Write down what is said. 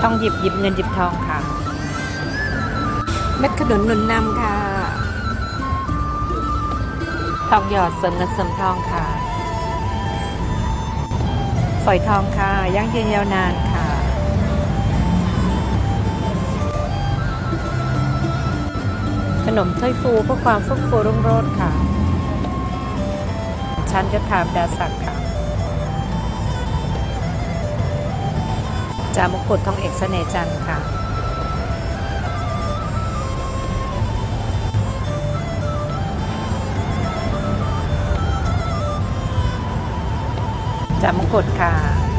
ทองหยิบหยิบเงินหยิบทองค่ะ เม็ดขนุนหนุนนำค่ะ ทองหยอดเสริมเงินเสริมทองค่ะ ฝอยทองค่ะยั่งยืนยาวนานค่ะ ขนมถ้วยฟูเพื่อความฟุกฟูรุ่งโรจน์ค่ะ ชั้นยศถามดาศักดิ์ค่ะ จามกุฎทองเอกเสน่จันทร์ค่ะ จามกุฎค่ะ